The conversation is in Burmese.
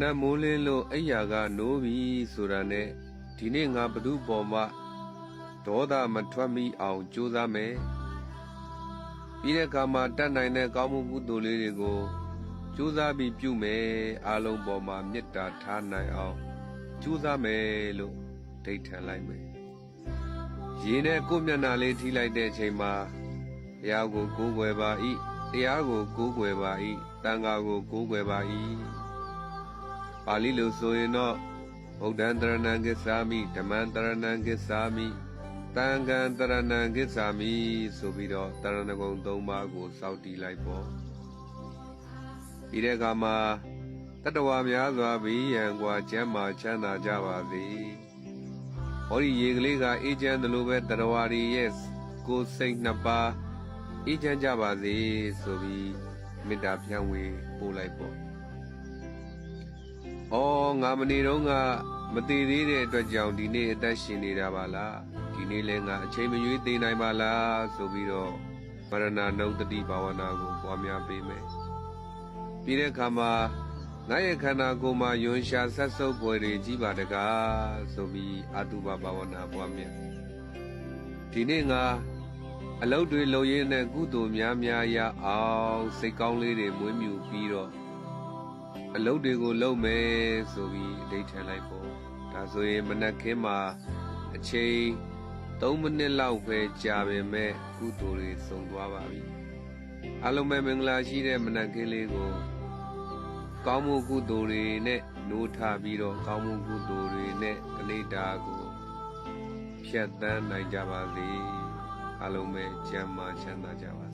နက်မိုးလင်းလို့အိယာကနိုးပြီဆိုတာနဲ့ဒီနေ့ငါဘ ᱹ ပေါ်မှာဒေါသမထွက်မိအောင်ကြိုးစားမယ်ပြီးတဲ့အခါမှာတတ်နိုင်တဲ့ကောင်းမှုကုသိုလ်လေးတွေကိုကြိုးစားပြီးပြုမယ်အားလုံးပေါ်မှာမေတ္တာထားနိုင်အောင်ကြိုးစားမယ်လို့ဒိဋ္ဌံလိုက်မယ်ရေနဲ့ကိုယ်မျက်နှာလေးထိလိုက်တဲ့အချိန်မှာတရားကိုကိုးကွယ်ပါ၏တရားကိုကိုးကွယ်ပါ၏တန်ခါကိုကိုးကွယ်ပါ၏ ပါဠိလိုဆိုရင်တော့ဗုဒ္ဓံတရဏံကိစ္ဆာမိဓမ္မံတရဏံကိစ္ဆာမိတန်ခံတရဏံကိစ္ဆာမိဆိုပြီးတော့တရဏဂုံ၃ပါးကိုစောက်တီးလိုက်ပေါ့ဒီတဲ့အခါမှာတတဝါများစွာဘီရန်ကွာကျမ်းမာချမ်းသာကြပါစေဟောဒီရေကလေးကအေးချမ်းသလိုပဲတတဝါရီရဲ့ကိုစိတ်နှစ်ပါးအေးချမ်းကြပါစေဆိုပြီးမေတ္တာဖြန့်ဝေပို့လိုက်ပေါ့ အော်ငါမနေတော့ကမတည်သေးတဲ့အတွက်ကြောင့်ဒီနေ့အသက်ရှင်နေတာပါလား။ဒီနေ့လည်းငါအချိန်မရွေးသိနိုင်ပါလားဆိုပြီးတော့မရဏနုတ္တိဘာဝနာကိုပွားများပေးမယ်။ပြီးတဲ့အခါမှာငါရဲ့ခန္ဓာကိုယ်မှာယွန်ရှာဆက်ဆုပ်ပွေတွေကြီးပါတကားဆိုပြီးအတုပဘာဝနာပွားများဒီနေ့ငါအလုတ်တွေလုံရင်းနဲ့ကုသိုလ်များများရအောင်စိတ်ကောင်းလေးတွေမွေးမြူပြီးတော့ အလုတ်တွေကိုလုံမယ်ဆိုပြီးအဓိဋ္ဌာန်လိုက်ပေါ့ဒါဆိုရင်မနက်ခင်းမှာအချိန်3မိနစ်လောက်ပဲကြာပေမဲ့ကုသိုလ်တွေစုံသွားပါပြီအလုံးမဲ့မင်္ဂလာရှိတဲ့မနက်ခင်းလေးကိုကောင်းမှုကုသိုလ်တွေနဲ့နိုးထပြီးတော့ကောင်းမှုကုသိုလ်တွေနဲ့ကလေးတာကိုဖြတ်တန်းနိုင်ကြပါစေအလုံးပဲကျမ်းမာချမ်းသာကြပါ